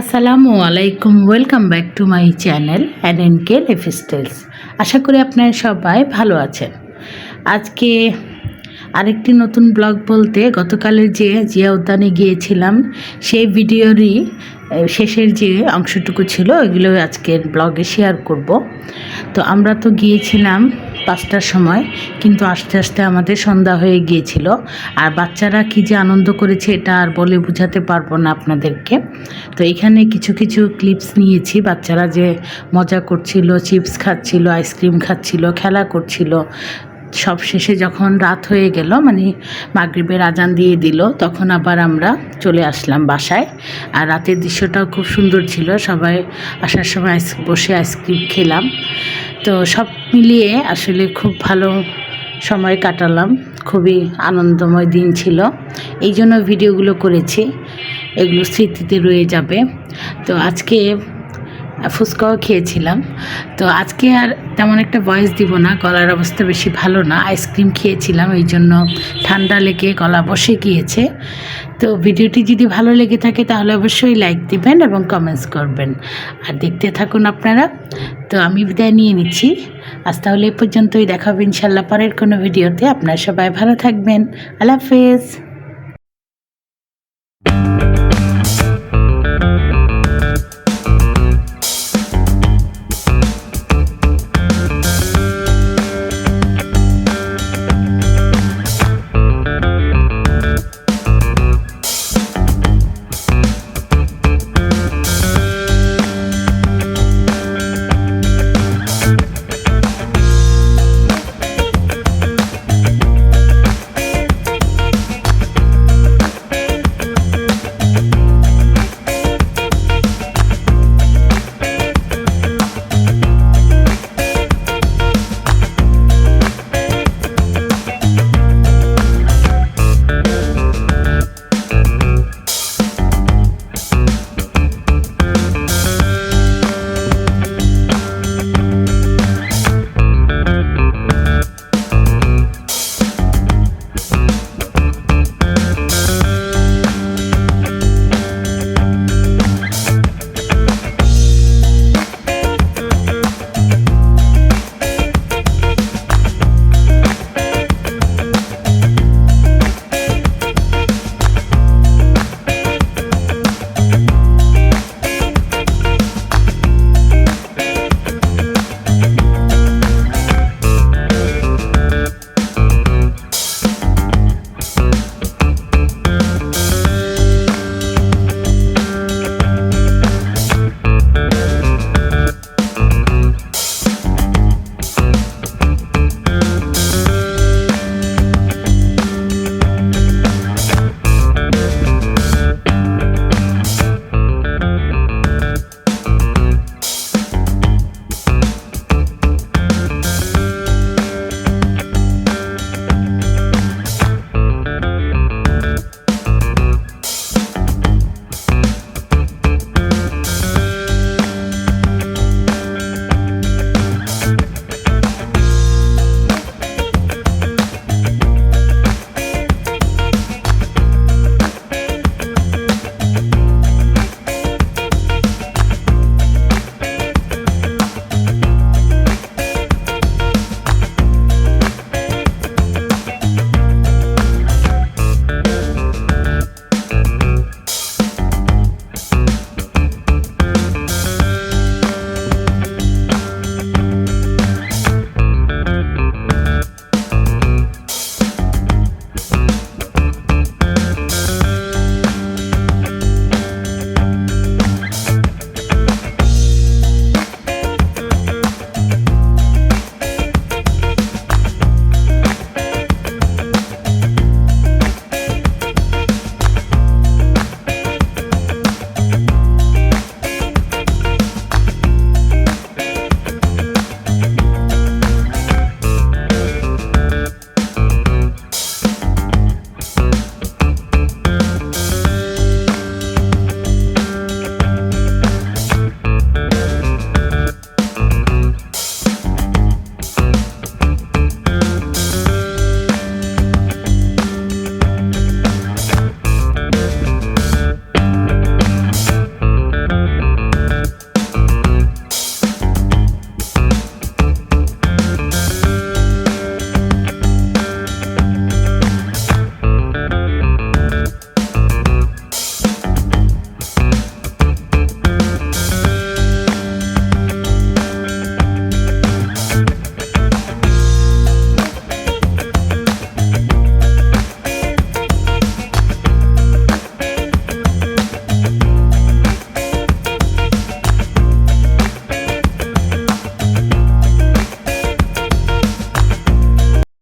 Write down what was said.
আসসালামু আলাইকুম welcome back to my channel N N K lifestyles আশা করি আপনারা সবাই ভালো আছেন। আজকে আরেকটি নতুন ব্লগ বলতে গতকালের যে জিয়া উদ্যানে গিয়েছিলাম, সেই ভিডিওরই শেষের যে অংশটুকু ছিল, ওইগুলো আজকের ব্লগে শেয়ার করব। তো আমরা তো গিয়েছিলাম পাঁচটার সময়, কিন্তু আস্তে আস্তে আমাদের সন্ধ্যা হয়ে গিয়েছিল। আর বাচ্চারা কি যে আনন্দ করেছে এটা আর বলে বোঝাতে পারব না আপনাদেরকে। তো এখানে কিছু কিছু ক্লিপস নিয়েছি। বাচ্চারা যে মজা করছিল চিপস খাচ্ছিল আইসক্রিম খাচ্ছিল, খেলা করছিল, সব শেষে যখন রাত হয়ে গেল মানে মাগরিবের আজান দিয়ে দিল, তখন আবার আমরা চলে আসলাম বাসায়। আর রাতের দৃশ্যটাও খুব সুন্দর ছিল। সবাই আসার সময় বসে আইসক্রিম খেলাম। তো সব মিলিয়ে আসলে খুব ভালো সময় কাটালাম। খুবই আনন্দময় দিন ছিল। এই জন্য ভিডিওগুলো করেছি। এগুলো স্মৃতিতে রয়ে যাবে। তো আজকে ফুচকাও খেয়েছিলাম। তো আজকে আর তেমন একটা ভয়েস দিব না, গলার অবস্থা বেশি ভালো না। আইসক্রিম খেয়েছিলাম, এই জন্য ঠান্ডা লেগে গলা বসে গিয়েছে। তো ভিডিওটি যদি ভালো লেগে থাকে তাহলে অবশ্যই লাইক দিবেন এবং কমেন্টস করবেন। আর দেখতে থাকুন আপনারা। তো আমি বিদায় নিয়ে নিচ্ছি। আজ তাহলে এই পর্যন্তই। দেখাবো ইনশাল্লাহ পরের কোনো ভিডিওতে। আপনারা সবাই ভালো থাকবেন। আল্লাহ হাফেজ।